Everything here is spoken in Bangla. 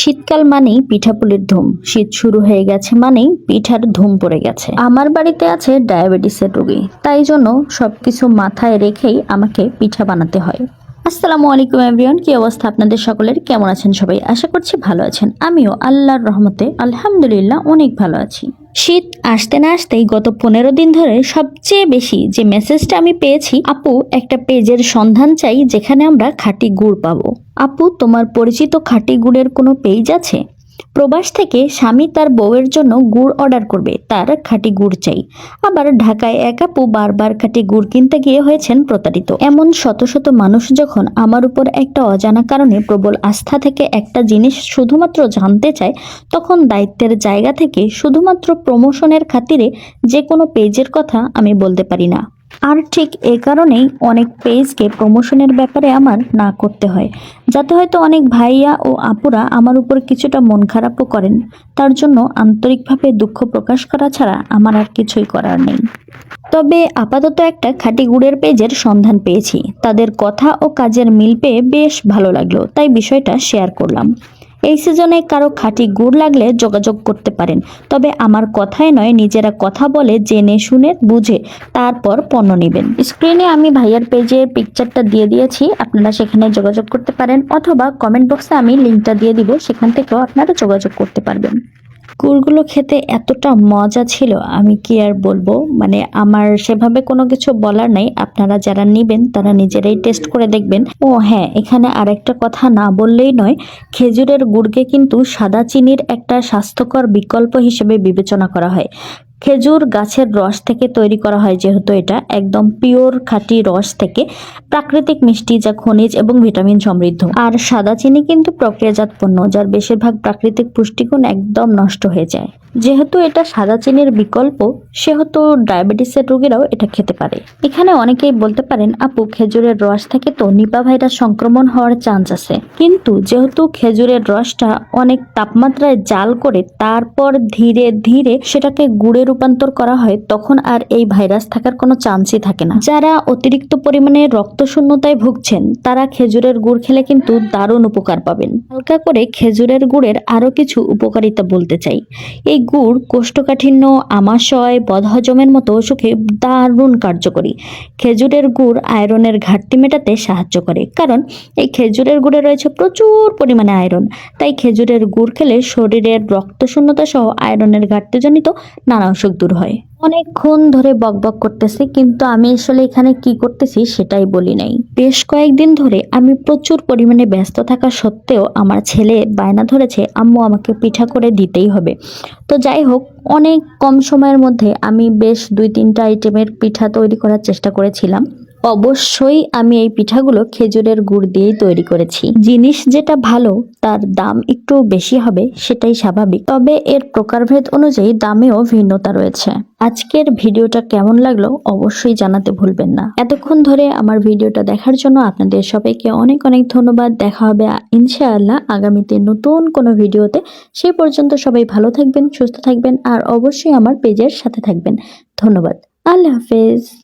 শীতকাল মানেই পিঠাপুলির ধুম। শীত শুরু হয়ে গেছে মানেই পিঠার ধুম পড়ে গেছে। আমার বাড়িতে আছে ডায়াবেটিসের রোগী। তাই জন্য সবকিছু মাথায় রেখেই আমাকে পিঠা বানাতে হয়। আসসালামু আলাইকুম এভরিওয়ান, কি অবস্থা আপনাদের সকলের? কেমন আছেন সবাই? আশা করছি ভালো আছেন। আমিও আল্লাহর রহমতে আলহামদুলিল্লাহ অনেক ভালো আছি। শীত আসতে না আসতেই গত পনেরো দিন ধরে সবচেয়ে বেশি যে মেসেজটা আমি পেয়েছি, আপু, একটা পেজের সন্ধান চাই যেখানে আমরা খাঁটি গুড় পাবো। আপু, তোমার পরিচিত খাঁটি গুড়ের কোনো পেজ আছে? প্রবাস থেকে স্বামী তার বউয়ের জন্য গুড় অর্ডার করবে, তার খাঁটি গুড় চাই। আবার ঢাকায় এক আপু বারবার খাঁটি গুড় কিনতে গিয়ে হয়েছেন প্রতারিত। এমন শত শত মানুষ যখন আমার উপর একটা অজানা কারণে প্রবল আস্থা থেকে একটা জিনিস শুধুমাত্র জানতে চায়, তখন দায়িত্বের জায়গা থেকে শুধুমাত্র প্রমোশনের খাতিরে যে কোনো পেজের কথা আমি বলতে পারি না। আর ঠিক এ কারণেই অনেক পেজকে প্রমোশনের ব্যাপারে আমার না করতে হয়। যাতে হয়তো অনেক ভাইয়া ও আপুরা আমার উপর কিছুটা মন খারাপও করেন। তার জন্য আন্তরিকভাবে দুঃখ প্রকাশ করা ছাড়া আমার আর কিছুই করার নেই। তবে আপাতত একটা খাঁটি গুড়ের পেজের সন্ধান পেয়েছি। তাদের কথা ও কাজের মিল পেয়ে বেশ ভালো লাগল, তাই বিষয়টা শেয়ার করলাম। এই সিজনে কারও খাঁটি গুড় লাগলে যোগাযোগ করতে পারেন। তবে আমার কথায় নয়, নিজেরা কথা বলে, জেনে শুনে, বুঝে তারপর পণ্য নেবেন। স্ক্রিনে আমি ভাইয়ার পেজের পিকচারটা দিয়ে দিয়েছি, আপনারা সেখানে যোগাযোগ করতে পারেন, অথবা কমেন্ট বক্সে আমি লিঙ্কটা দিয়ে দিব, সেখান থেকেও আপনারা যোগাযোগ করতে পারবেন। গুড়গুলো খেতে এতটা মজা ছিল, আমি কি আর বলব? মানে আমার সেভাবে কোনো কিছু বলার নাই, আপনারা যারা নেবেন তারা নিজেরাই টেস্ট করে দেখবেন। ও হ্যাঁ এখানে আরেকটা কথা না বললেই নয়, খেজুরের গুড়কে কিন্তু সাদা চিনির একটা স্বাস্থ্যকর বিকল্প হিসেবে বিবেচনা করা হয়। খেজুর গাছের রস থেকে তৈরি করা হয়, যেহেতু এটা একদম পিওর খাঁটি রস থেকে। প্রাকৃতিক মিষ্টি যা খনিজ এবং ভিটামিন সমৃদ্ধ। আর সাদা চিনি কিন্তু প্রক্রিয়াজাত পণ্য যার বেশিরভাগ প্রাকৃতিক পুষ্টিগুণ একদম নষ্ট হয়ে যায়। যেহেতু এটা সাদা চিনির বিকল্প, সেহেতু ডায়াবেটিসের রোগীরাও এটা খেতে পারে। এখানে অনেকেই বলতে পারেন, আপু, খেজুরের রস থেকে তো নিপা ভাইরাস সংক্রমণ হওয়ার চান্স আছে। কিন্তু যেহেতু খেজুরের রসটা অনেক তাপমাত্রায় জাল করে তারপর ধীরে ধীরে সেটাকে গুড়ে রূপান্তর করা হয়, তখন আর এই ভাইরাস থাকার কোনো চান্সই থাকে না। যারা অতিরিক্ত পরিমাণে রক্ত শূন্যতায় ভুগছেন, তারা খেজুরের গুড় খেলে কিন্তু দারুণ উপকার পাবেন। হালকা করে খেজুরের গুড়ের আরও কিছু উপকারিতা বলতে চাই। এই গুড়, কোষ্ঠকাঠিন্য, আমাশয়, বদহজমের মতো অসুখে দারুণ কার্যকরী। খেজুরের গুড় আয়রনের ঘাটতি মেটাতে সাহায্য করে, কারণ এই খেজুরের গুড়ে রয়েছে প্রচুর পরিমাণে আয়রন। তাই খেজুরের গুড় খেলে শরীরের রক্তশূন্যতা সহ আয়রনের ঘাটতিজনিত নানা অসুখ দূর হয়। অনেকক্ষণ ধরে বকবক করতেছি, কিন্তু আমি আসলে এখানে কি করতেছি সেটাই বলি নাই। বেশ কয়েকদিন ধরে আমি প্রচুর পরিমাণে ব্যস্ত থাকা সত্ত্বেও আমার ছেলে বায়না ধরেছে, আম্মু, আমাকে পিঠা করে দিতেই হবে। তো যাই হোক, অনেক কম সময়ের মধ্যে আমি বেশ দুই তিনটা আইটেমের পিঠা তৈরি করার চেষ্টা করেছিলাম। অবশ্যই আমি এই পিঠাগুলো খেজুরের গুড় দিয়েই তৈরি করেছি। জিনিস যেটা ভালো, তার দাম একটু বেশি হবে, সেটাই স্বাভাবিক। তবে এর প্রকারভেদ অনুযায়ী দামেও ভিন্নতা রয়েছে। আজকের ভিডিওটা কেমন লাগল অবশ্যই জানাতে ভুলবেন না। এতক্ষণ ধরে আমার ভিডিওটা দেখার জন্য আপনাদের সবাইকে অনেক অনেক ধন্যবাদ। দেখা হবে ইনশাআল্লাহ আগামীতে নতুন কোনো ভিডিওতে। সেই পর্যন্ত সবাই ভালো থাকবেন, সুস্থ থাকবেন, আর অবশ্যই আমার পেজের সাথে থাকবেন। ধন্যবাদ। আল্লাহ হাফেজ।